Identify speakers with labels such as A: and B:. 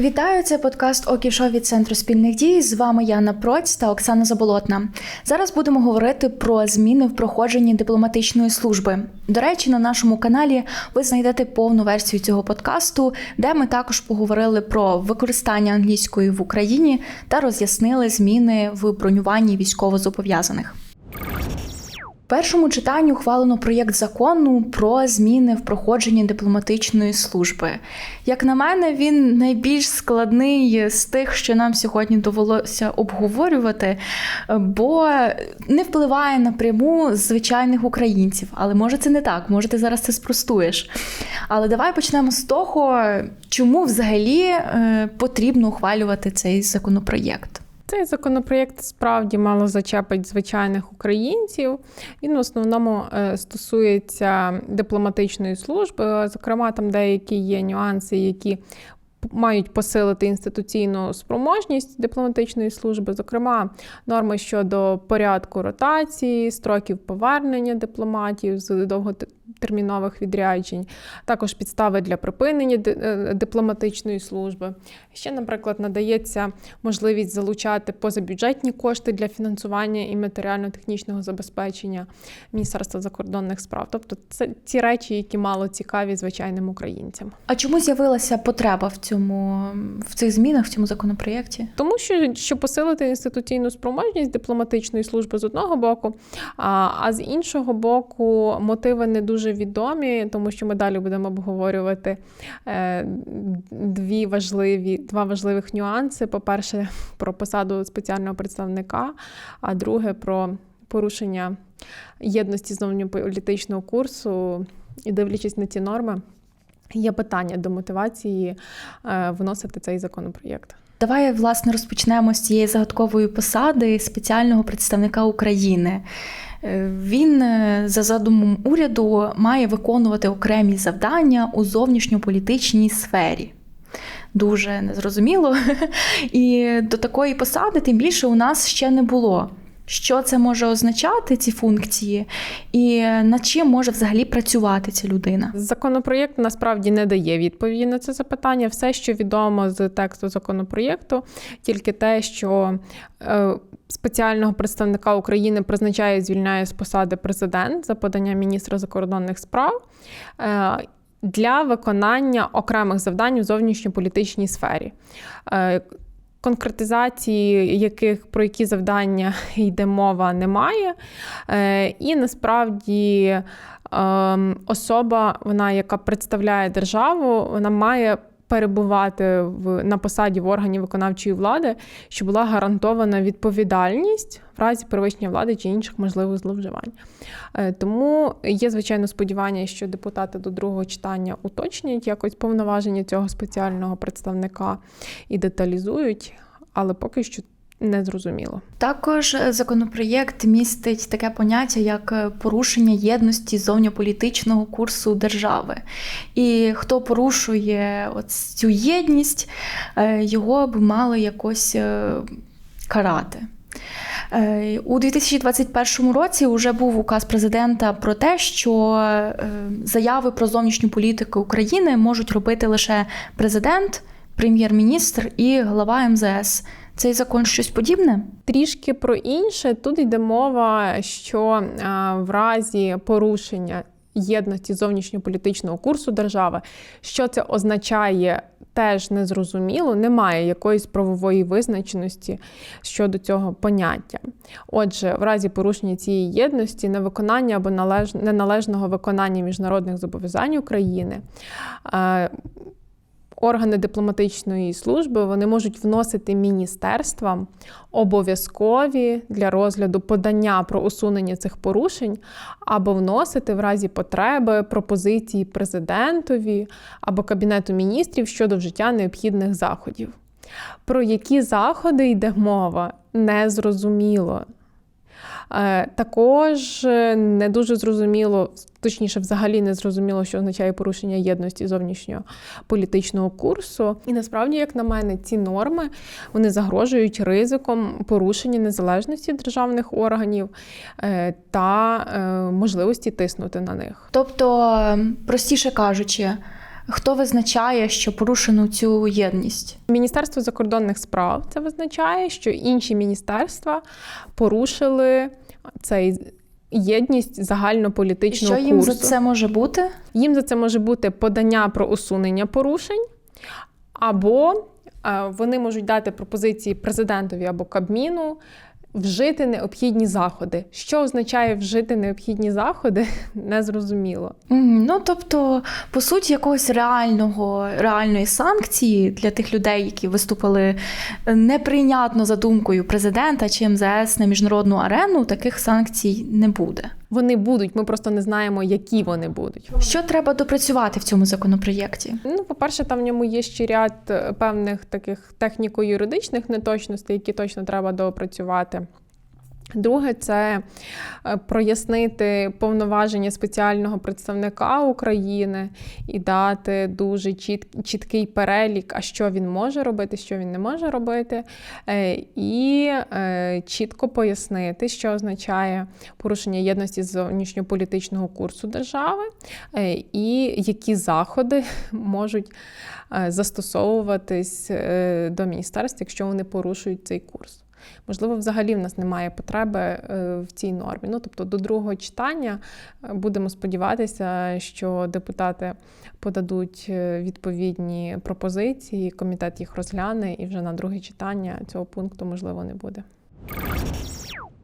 A: Вітаю, це подкаст Окішо від Центру спільних дій. З вами Яна Проць та Оксана Заболотна. Зараз будемо говорити про зміни в проходженні дипломатичної служби. До речі, на нашому каналі ви знайдете повну версію цього подкасту, де ми також поговорили про використання англійської в Україні та роз'яснили зміни в бронюванні військовозобов'язаних. Першому читанні ухвалено проєкт закону про зміни в проходженні дипломатичної служби. Як на мене, він найбільш складний з тих, що нам сьогодні довелося обговорювати, бо не впливає напряму звичайних українців. Але може це не так, може ти зараз це спростуєш. Але давай почнемо з того, чому взагалі е, потрібно ухвалювати цей законопроєкт.
B: Цей законопроєкт справді мало зачепить звичайних українців. Він в основному е, стосується дипломатичної служби, зокрема, там деякі є нюанси, які мають посилити інституційну спроможність дипломатичної служби, зокрема, норми щодо порядку ротації, строків повернення дипломатів з довготермінових відряджень, також підстави для припинення е, дипломатичної служби. Ще, наприклад, надається можливість залучати позабюджетні кошти для фінансування і матеріально-технічного забезпечення Міністерства закордонних справ. Тобто, це ті речі, які мало цікаві звичайним українцям.
A: А чому з'явилася потреба в цьому в цих змінах в цьому законопроєкті?
B: Тому що щоб посилити інституційну спроможність дипломатичної служби з одного боку, а, а з іншого боку, мотиви не дуже відомі, тому що ми далі будемо обговорювати е, дві важливі, два важливих нюанси: по-перше, про посаду спеціального представника, а друге про порушення єдності зовнішньополітичного курсу і дивлячись на ці норми. Є питання до мотивації е, вносити цей законопроєкт.
A: Давай власне розпочнемо з цієї загадкової посади спеціального представника України. Е, він е, за задумом уряду має виконувати окремі завдання у зовнішньополітичній сфері. Дуже незрозуміло. І до такої посади, тим більше, у нас ще не було що це може означати, ці функції, і над чим може взагалі працювати ця людина.
B: Законопроєкт насправді не дає відповіді на це запитання. Все, що відомо з тексту законопроєкту, тільки те, що е, спеціального представника України призначає і звільняє з посади президент за подання міністра закордонних справ. Е, для виконання окремих завдань у зовнішньополітичній сфері. Конкретизації, яких про які завдання йде мова, немає. Е, і насправді ем, особа, вона, яка представляє державу, вона має перебувати в на посаді в органі виконавчої влади, щоб була гарантована відповідальність в разі перевищення влади чи інших можливих зловживань. Е, тому є звичайно сподівання, що депутати до другого читання уточнять якось повноваження цього спеціального представника і деталізують, але поки що не зрозуміло.
A: Також е, законопроєкт містить таке поняття, як е, порушення єдності зовньополітичного курсу держави. І хто порушує от цю єдність, е, його б мали якось карати. У 2021 році вже був указ президента про те, що заяви про зовнішню політику України можуть робити лише президент, прем'єр-міністр і глава МЗС. Цей закон щось подібне?
B: Трішки про інше. Тут йде мова, що в разі порушення єдності зовнішньополітичного курсу держави, що це означає. Теж незрозуміло, немає якоїсь правової визначеності щодо цього поняття. Отже, в разі порушення цієї єдності, невиконання або належ... неналежного виконання міжнародних зобов'язань України органи дипломатичної служби вони можуть вносити міністерствам обов'язкові для розгляду подання про усунення цих порушень, або вносити в разі потреби пропозиції президентові або Кабінету міністрів щодо вжиття необхідних заходів. Про які заходи йде мова, незрозуміло. Е, також е, не дуже зрозуміло, точніше, взагалі не зрозуміло, що означає порушення єдності зовнішнього політичного курсу. І насправді, як на мене, ці норми вони загрожують ризиком порушення незалежності державних органів е, та можливості тиснути на них.
A: Тобто, простіше кажучи, Хто визначає, що порушено цю єдність?
B: Міністерство закордонних справ це визначає, що інші міністерства порушили цей єдність загальнополітичного
A: що їм
B: курсу.
A: за це може бути?
B: Їм за це може бути подання про усунення порушень, або е, вони можуть дати пропозиції президентові або Кабміну вжити необхідні заходи. Що означає вжити необхідні заходи, незрозуміло.
A: зрозуміло. Ну тобто, по суті, якогось реального реальної санкції для тих людей, які виступили е, неприйнятно за думкою президента чи МЗС на міжнародну арену, таких санкцій не буде.
B: Вони будуть, ми просто не знаємо, які вони будуть.
A: Що треба допрацювати в цьому законопроєкті?
B: Ну, по-перше, там в ньому є ще ряд е, певних таких техніко-юридичних неточностей, які точно треба доопрацювати. Друге, це е, прояснити повноваження спеціального представника України і дати дуже чіт- чіткий перелік, а що він може робити, що він не може робити, Е, і е, чітко пояснити, що означає порушення єдності зовнішньополітичного курсу держави, і які заходи можуть застосовуватись до міністерств, якщо вони порушують цей курс. Можливо, взагалі в нас немає потреби е, в цій нормі. Ну, тобто, до другого читання е, будемо сподіватися, що депутати подадуть е, відповідні пропозиції, комітет їх розгляне, і вже на друге читання цього пункту можливо не буде.